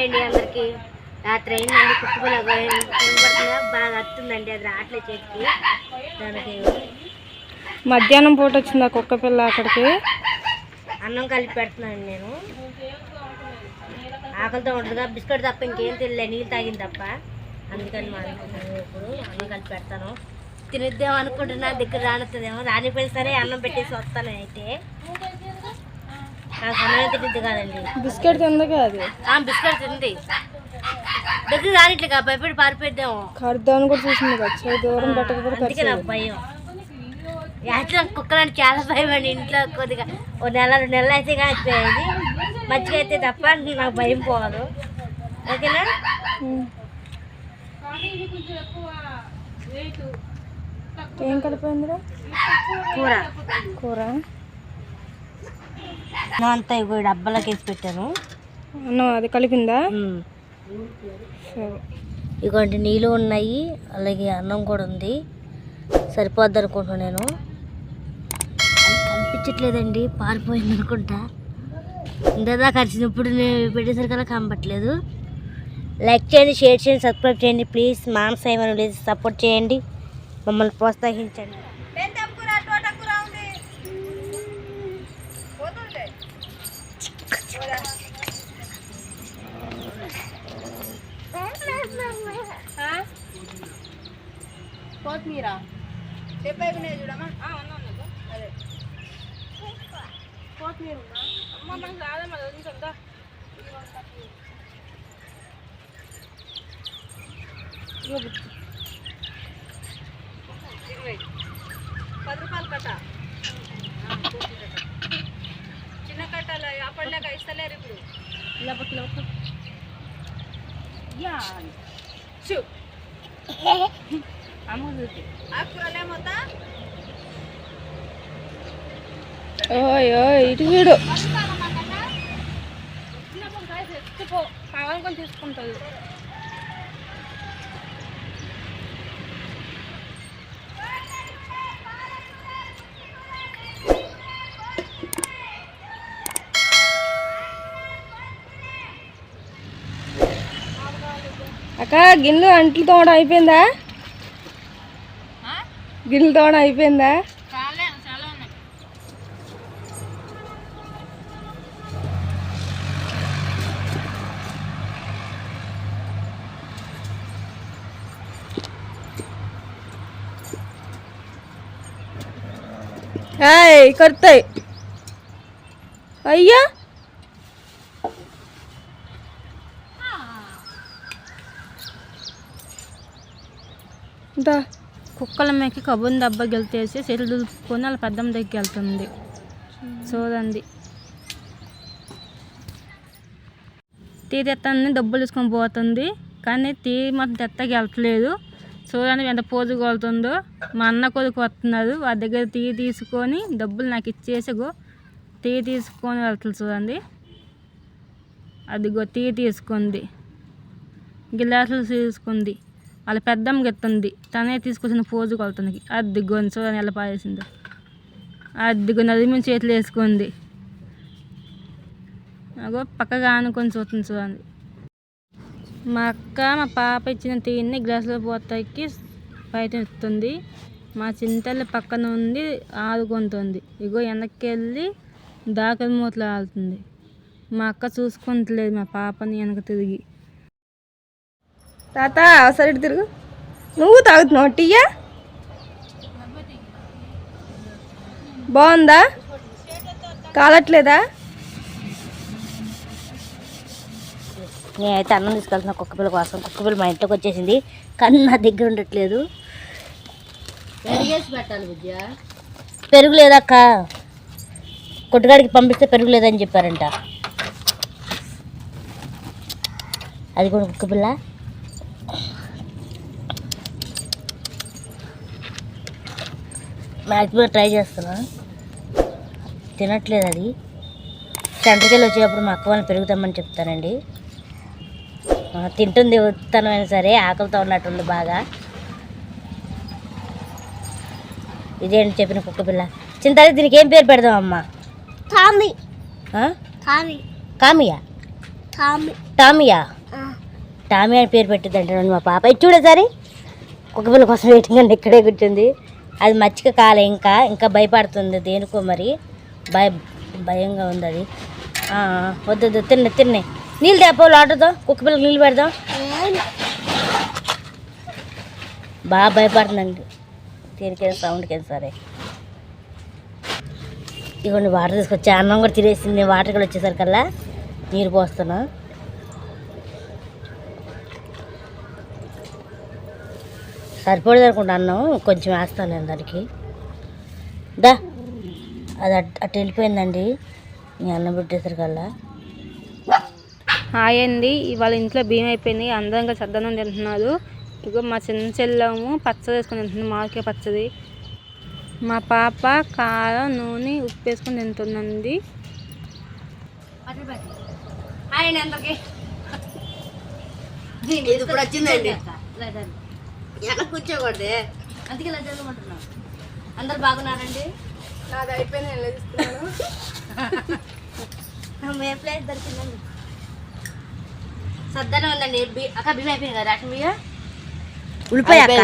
Hi అండి అందరికి. రాత్రి అయిందండి కుట్టుబుల కనబడుతుందా? బాగా వస్తుందండి అది రావట్లేదు చేతికి. దానికి మధ్యాహ్నం పూట వచ్చింది ఆ కుక్క పిల్ల అక్కడికి? అన్నం కలిపి పెడుతున్నాను నేను. ఆకలితో ఉంటుందిగా బిస్కెట్ తప్ప ఇంకేం తెలియలే నీళ్ళు తాగింది తప్ప. అందుకని మా అనుకుంటున్నాను ఇప్పుడు. అన్నం కలిపి పెడతాను. తినిద్దాం అనుకుంటున్నా దగ్గర రానుతుందేమో రానిపోయిన సరే అన్నం పెట్టేసి వస్తాను అయితే. నాకు తినిద్ది కాదండి. బిస్కెట్ తిందగా అది ఆ, బిస్కెట్ తింది. దగ్గర రానిట్లేగా భయపడి పారిపోయిద్దాము కడుద్దామని కూడా చూసింది కదా దూరం పెట్టకపోతే అందుకే నాకు భయం. యాక్చువల్ కుక్కలు అంటే చాలా భయం అండి ఇంట్లో కొద్దిగా ఓ నెల రెండు నెలలు అయితే కాచిపోయింది మజ్జిగ అయితే తప్ప నాకు భయం పోదు. ఓకేనా. ఏం కలిపోయిందిరా కూర. కూర? అంతా డబ్బాలోకి వేసి పెట్టాను. అన్నం అది కలిపిందా? ఇగోండి నీళ్ళు ఉన్నాయి అలాగే అన్నం కూడా ఉంది. సరిపోద్ది అనుకుంటున్నాను నేను. కనిపించట్లేదండి పారిపోయింది అనుకుంటా. ఇందా కలిసినప్పుడు నేను పెట్టేసరికల్లా కనపట్లేదు లైక్ చేయండి షేర్ చేయండి సబ్స్క్రైబ్ చేయండి. ప్లీజ్ మానస ఏమైనా లేదు సపోర్ట్ చేయండి. మమ్మల్ని ప్రోత్సహించండి. కొత్తిమీర పది రూపాయలు కట్ట చిన్న కట్టాలి అప్పటిలాగా ఇస్తలేరు ఇప్పుడు ఆకుకూరలేమొద్దా ఓయ్ ఓయ్ ఇటు చూడు తీసుకుంటుంది అక్క గిన్నెలు అంట్లు తోవడం అయిపోయిందా? గిన్నెలు తోవడం అయిపోయిందా? కరుతాయి అయ్యా. దా. కుక్కల మేకి కబుర్ని దెబ్బ వెళ్తేసి చెట్లు దులుపుకొని వాళ్ళ పెద్దమ్మ దగ్గరికి వెళ్తుంది. చూడండి. టీ తెత్తాన్ని డబ్బులు తీసుకొని పోతుంది. కానీ టీ మాత్రం తెత్తకి వెళ్తలేదు చూడండి ఎంత పోజు కొలుతుందో మా అన్న కొడుకు వస్తున్నారు. వారి దగ్గర టీ తీసుకొని డబ్బులు నాకు ఇచ్చేసి గో టీ తీసుకొని వెళ్తుంది చూడండి. అదిగో టీ తీసుకుంది. గిలాసులు తీసుకుంది. వాళ్ళ పెద్దమ్మ గెత్తుంది. తనే తీసుకొచ్చిన పోజు కొలతనికి. అద్దిగో చూడని ఎలా పారేసిందో. అద్దిగో నది మీద చేతులు వేసుకుంది. అగో పక్కగా ఆనుకొని చూస్తుంది చూడండి. మా అక్క మా పాప ఇచ్చిన తీన్ని గ్లాసులో పోతాకి బయట మా చింతల్లి పక్కన ఉండి ఆదుకుంటుంది. ఇగో వెనక్కి వెళ్ళి దాకల మూతలు ఆడుతుంది మా అక్క చూసుకుంటలేదు మా పాపని వెనక తిరిగి. తాత ఒకసారి ఇటు తిరుగు. నువ్వు తాగుతున్నావు టీయా? బాగుందా? కాలట్లేదా? నేనైతే అన్నం తీసుకెళ్తున్నా కుక్క పిల్ల కోసం. కుక్క పిల్ల మా ఇంట్లోకి వచ్చేసింది. కానీ నా దగ్గర ఉండట్లేదు. పెట్టాలి విద్య. పెరుగు లేదక్క కొట్టుగాడికి పంపిస్తే పెరుగు లేదని చెప్పారంట. అది కూడా కుక్క పిల్ల. మ్యాక్సిమం ట్రై చేస్తున్నా. తినట్లేదు అది. సెంటర్కి వెళ్ళి వచ్చేటప్పుడు మా అక్క వాళ్ళని పెరుగుతామని చెప్తానండి. తింటుంది ఉత్తనమైనా సరే ఆకలితో ఉన్నట్టుంది బాగా. ఇదేంటి చెప్పిన కుక్క పిల్ల? చింతకి దీనికి ఏం పేరు పెడదాం అమ్మా? కామియా టామియా టామీ అని పేరు పెట్టిందంటే మా పాప. ఇది చూడేసరి కుక్క పిల్ల కోసం వెయిటింగ్ అండి ఇక్కడే కూర్చుంది. అది మచ్చిక కాలే ఇంకా ఇంకా భయపడుతుంది దేనికో మరి. భయ భయంగా ఉంది అది. వద్దు తిన్న తిన్నే తిన్నే. నీళ్ళు తేపో లోటతో కుక్క పిల్లకి నీళ్ళు పెడదాం. బాగా భయపడుతుందండి. దీనికి సౌండ్కైనా సరే. ఇదిగోండి వాటర్ తీసుకొచ్చి అన్నం కూడా తినేసింది వాటర్ కూడా వచ్చేసరికల్లా నీరు పోస్తున్నా. సరిపడదు అనుకుంటా అన్నం. కొంచెం వేస్తాను నేను దానికి. దా. అది అట్ అటు వెళ్ళిపోయిందండి. మీ అన్నం పెట్టేసరికల్లా. హాయ్ అండి. ఇవాళ ఇంట్లో బియ్యం అయిపోయింది. అందరంగా సద్దనం తింటున్నారు. ఇగో మా చిన్న చెల్లెము పచ్చడి వేసుకొని తింటుంది. మామిడికాయ పచ్చడి. మా పాప కారం నూనె ఉప్పు వేసుకొని తింటుందండి. ఇది ఇప్పుడు వచ్చిందండి. ఎలా కూర్చోకూడదే. అందుకే ఇలా జరగమంటున్నాం అందరు బాగున్నారండి? నాది తీసుకున్నాను ఏ ప్లేస్ దొరికిందండి సద్దనే ఉందండి బి- అక్క బియ్యం అయిపోయింది కదా రేషన్ బియ్యం ఉల్లిపాయ అక్క.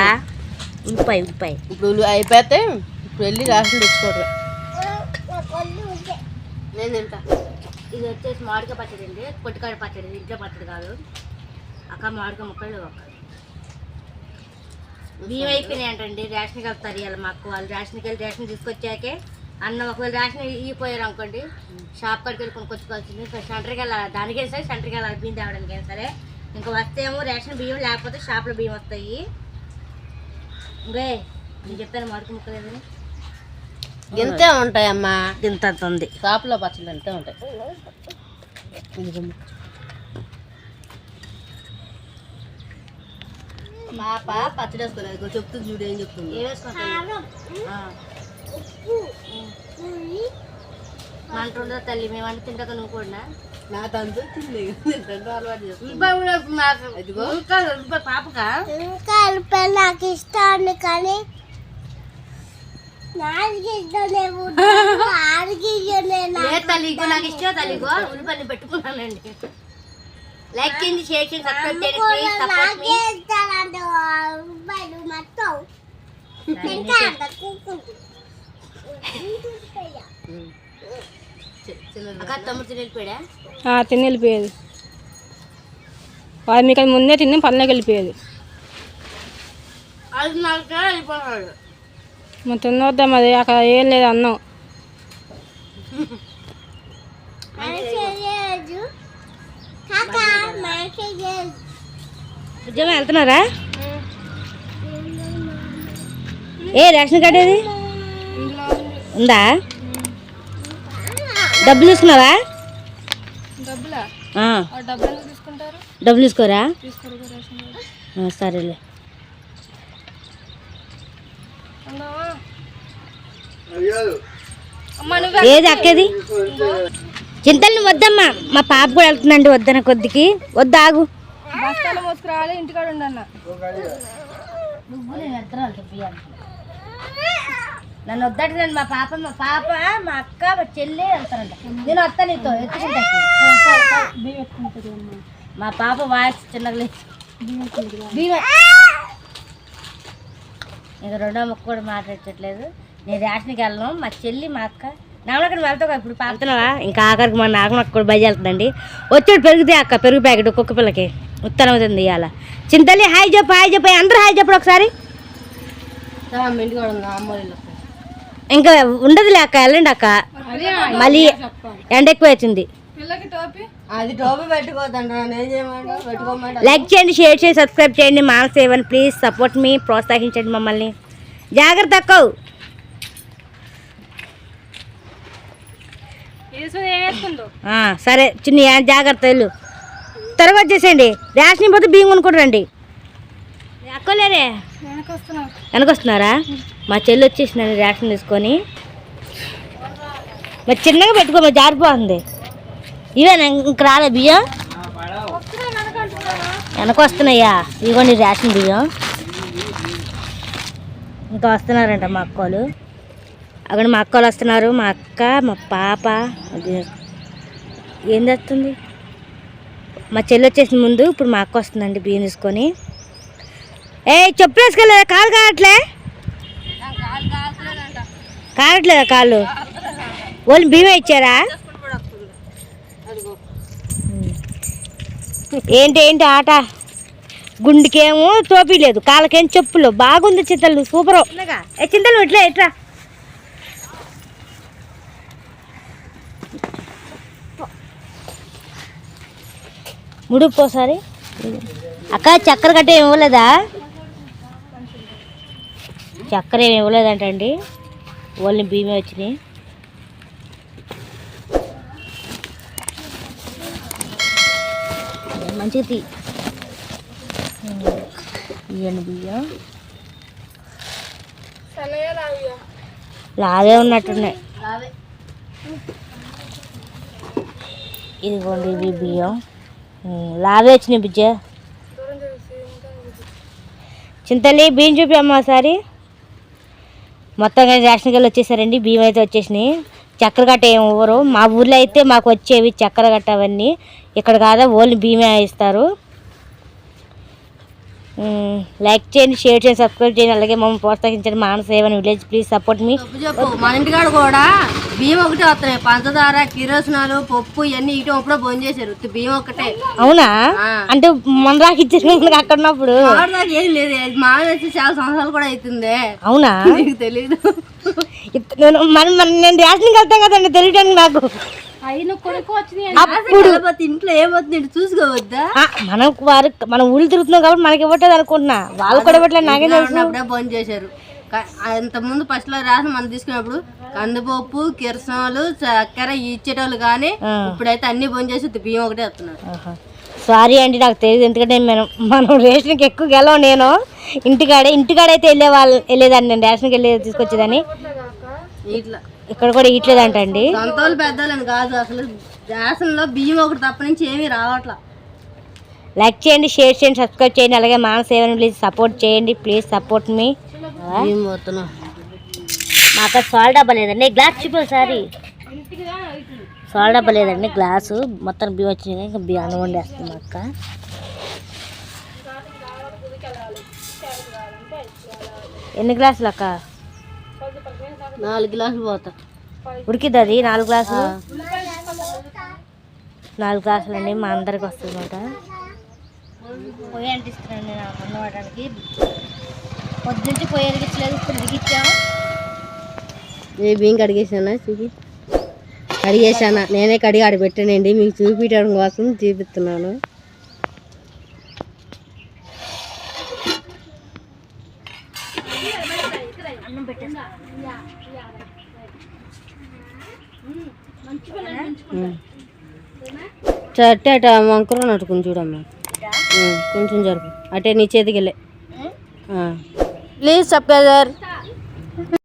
ఉల్లిపాయ ఉల్లిపాయ. ఇప్పుడు ఉల్లి అయిపోతే ఇప్పుడు వెళ్ళి రాసిన తెచ్చుకోవడం నేను తింటా. ఇది వచ్చేసి మామిడికాయ పచ్చడి అండి పొట్టికాయ పచ్చడి ఇంట్లో పచ్చడి కాదు. అక్క మామిడికాయ ముక్కలు ఒక్క బియ్యం అయిపోయినాయి అంటండి రేషన్కి వెళ్తారు ఇవాళ మాకు. వాళ్ళు రేషన్కి వెళ్ళి రేషన్ తీసుకొచ్చాకే అన్నం ఒకవేళ రేషన్ ఇగిపోయారు అనుకోండి షాప్ కాడికి వెళ్ళి కొనుక్కొచ్చుకోవాల్సింది. సెంటర్కి వెళ్ళాలి దానికే సరే సెంటర్కి వెళ్ళాలి బియ్యం తేవడానికి సరే. ఇంకా వస్తేమో రేషన్ బియ్యం లేకపోతే షాప్లో బియ్యం వస్తాయి. ఇంకే నేను చెప్పాను మామిడికాయ ముక్కలు ఏదని ఇంతే ఉంటాయమ్మా. ఇంత ఉంది. షాప్లో పచ్చళ్ళు అంతే ఉంటాయి. పాప పచ్చడి వేసుకోలేదు చెప్తుంది చూడు ఏం చెప్తుంది. ఏ తల్లి? మేము అంటే తింటాక నువ్వు కూడా? నా తంతు తింది. రెండు అలవాటు చేస్తుంది ఇదిగో. పాపకా? నాకు ఇష్టాన్ని కానీ నాకు ఇష్టం తల్లి ఇగో. ఉల్లిపల్లి పెట్టుకున్నానండి. లైక్ చేయండి షేర్ చేయండి సబ్స్క్రైబ్ చేయండి ప్లీజ్ సపోర్ట్ మీ తిని వెళ్ళిపోయేది. వాడు మీకు అది ముందే తిని పనిలోకి వెళ్ళిపోయేది. మరి అది అక్కడ ఏం లేదు అన్నం. కాక. నిజమే వెళ్తున్నారా? ఏ రేషన్ కార్డు ఏది? ఉందా? డబ్బులు తీసుకున్నావా? డబ్బులా? తీసుకోరా? సరేలే. ఉన్నావా? అమ్మ నువ్వు ఏది అక్కేది? చింతల్ని వద్దమ్మా. మా పాప కూడా వెళ్తుందండి వద్దన కొద్దికి. వద్దాగు ఆగు. బస్తాలు మోసుకురావాలి ఇంటికాడ ఉండన్న. నన్ను వద్దటండి మా పాప మా పాప మా అక్క మా చెల్లి వెళ్తారంట. నేను వస్తా నీతో ఎత్తుకుంటా మా పాప వాయిస్ చిన్నగా ఇంకా రెండో మొక్క కూడా మాట్లాడట్లేదు. నేను రేషన్కి వెళ్ళను. మా చెల్లి మా అక్క. నామలక్కడ వెళ్తావు ఇప్పుడు పాడుతున్నావా ఇంకా ఆఖరికి మా నాకు నాకు కూడా బయలు వెళ్తుందండి. వచ్చాడు పెరుగుతే అక్క పెరుగు ప్యాకెట్ కుక్క పిల్లకి. ఉత్తరం అవుతుంది ఇవాళ. చింతల్లి హాయ్ చెప్పు హాయ్ చెప్పు అందరూ హాయ్ చెప్పడు ఒకసారి. ఇంకా ఉండదులే అక్క వెళ్ళండి అక్క. మళ్ళీ ఎండ ఎక్కువ వచ్చింది పిల్లకి టోపీ? అది టోపీ పెట్టుకోవద్దంట నేను చేయమంటా పెట్టుకోమంటా లైక్ చేయండి షేర్ చేయండి సబ్స్క్రైబ్ చేయండి. మా సేవన్ ప్లీజ్ సపోర్ట్ మీ ప్రోత్సహించండి మమ్మల్ని. జాగ్రత్త అక్కవు వేసుకుని ఏం వేసుకుందో ఆ, సరే చిన్ని జాగ్రత్త వెళ్ళు. త్వరగా వచ్చేసేయండి రేషన్ పోతే బియ్యం అక్కలేరే వెనక వస్తున్నావు వెనకొస్తున్నారా? మా చెల్లి వచ్చేసిందండి రేషన్ తీసుకొని. మరి చిన్నగా పెట్టుకో మరి జారిపోతుంది. ఇవేనా ఇంక రాలే బియ్యం? వెనక వస్తున్నాయా ఇదిగోండి రేషన్ బియ్యం. ఇంకా వస్తున్నారంట మా అక్కలు. అక్కడ మా అక్కలు వస్తున్నారు మా అక్క మా పాప ఏం తెస్తుంది మా చెల్లి వచ్చేసిన ముందు ఇప్పుడు మా అక్క వస్తుందండి బియ్యం తీసుకొని. ఏ చెప్పులు వేసుకోలేదా? కాలు కావట్లే? కావట్లేదా కాళ్ళు వాళ్ళు బియ్యం ఇచ్చారా? ఏంటి ఏంటి ఆట? గుండెకేమో టోపీ లేదు కాళ్ళకేం చెప్పులు? బాగుంది చింతలు సూపరు. ఏ చింతలు ఇట్లా ఇట్లా. ముడుపు పోసారి అక్క చక్కెర గట్ట ఏమి ఇవ్వలేదా? చక్కెర ఏమి ఇవ్వలేదంటండి. ఓన్లీ బియ్యమే వచ్చినాయి. మంచిగా తీ. ఇవ్వండి బియ్యం. లాగే ఉన్నట్టున్నాయి. ఇదిగోండి ఇవి బియ్యం. లావే వచ్చినాయి బిజ్జ. చింతల్లి బియ్యం చూపి ఒకసారి. మొత్తంగా రేషన్ వెళ్ళి వచ్చేసారండి బియ్యం అయితే వచ్చేసినాయి. చక్కెర గట్ట ఏమి ఇవ్వరు. మా ఊర్లో అయితే మాకు వచ్చేవి చక్కెర గట్ట అవన్నీ. ఇక్కడ కాదా ఓన్లీ బియ్యమే ఇస్తారు. లైక్ చేయండి షేర్ చేయండి సబ్స్క్రైబ్ చేయండి అలాగే మమ్మల్ని ప్రోత్సహించండి. మానవ సేవని విలేజ్ ప్లీజ్ సపోర్ట్ మీ. మన ఇంటికాడ కూడా బియ్యం ఒకటే వస్తున్నాయి. పంచదార కిరోసినాలు పప్పు ఇవన్నీ ఇటు అప్పుడే భోజనం చేశారు. బియ్యం ఒకటే. అవునా. అంటే మన దాకా ఇచ్చారు మనకి అక్కడ ఉన్నప్పుడు ఏం లేదు. అది మా ఆవిడ వచ్చి చాలా సంవత్సరాలు కూడా అవుతుంది. అవునా? నీకు తెలియదు నేను మన నేను రేషన్కి వెళ్తాం కదండి తెలియడానికి నాకు. అప్పుడు ఇంట్లో ఏమవుతుంది చూసుకోవద్దా? మనం వారు మన ఊళ్ళు తిరుగుతున్నాం కాబట్టి మనకి ఇవ్వట్లేదు అనుకుంటున్నా. వాళ్ళు కూడా ఇవ్వట్లేదు నాకేం తెలుసు. భోజనం చేశారు. ముందు ఫస్ట్లో రాసిన మనం తీసుకున్నప్పుడు కందిపప్పు కిరసనాలు చక్కెర ఇచ్చేటోళ్ళు కానీ. ఇప్పుడైతే అన్ని భోజనం చేసి బియ్యం ఒకటే వస్తున్నారు. సారీ అండి నాకు తెలియదు. ఎందుకంటే మనం మనం రేషన్కి ఎక్కువ గెలవం నేను. ఇంటికాడే ఇంటికాడైతే వెళ్ళే వాళ్ళు వెళ్ళేదాన్ని నేను రేషన్కి వెళ్ళి తీసుకొచ్చేదాన్ని. ఇక్కడ కూడా ఇట్లేదంట అండి సొంత వాళ్ళు పెద్దోళ్ళని కాదు అసలు రేషన్లో బియ్యం ఒకటి తప్ప నుంచి ఏమీ రావట్లా. లైక్ చేయండి షేర్ చేయండి సబ్స్క్రైబ్ చేయండి అలాగే మాన సేవని ప్లీజ్ సపోర్ట్ చేయండి ప్లీజ్ సపోర్ట్ మీ మా అక్కడ సాల్ డబ్బా లేదండి గ్లాస్ చూపు ఒకసారి. సాల్ డబ్బా లేదండి గ్లాసు మొత్తం బియ్యం వచ్చినాయి ఇంకా బియ్యం అన్నం వండేస్తుంది మా అక్క. ఎన్ని గ్లాసులు అక్క? నాలుగు గ్లాసులు పోతా. ఉడికిద్ది అది? నాలుగు గ్లాసులు? నాలుగు గ్లాసులు అండి మా అందరికి వస్తుంది అనమాట పొయ్యి అంటిస్తున్నాను నేను అన్నం వాడడానికి. పొద్దుంచి పొయ్యి వెలిగించలేదు ఇప్పుడు వెలిగించాం ఏ బియ్యం కడిగేసానా చూపి. కడిగేసానా నేనే కడిగి ఆడ పెట్టానండి మీకు చూపించడం కోసం చూపిస్తున్నాను. చట్ట అట వంకర నట్టుకుని చూడమ్మా. ఉమ్, కొంచెం జరుపు అటే నీ చేతికి వెళ్ళే. Please subscriber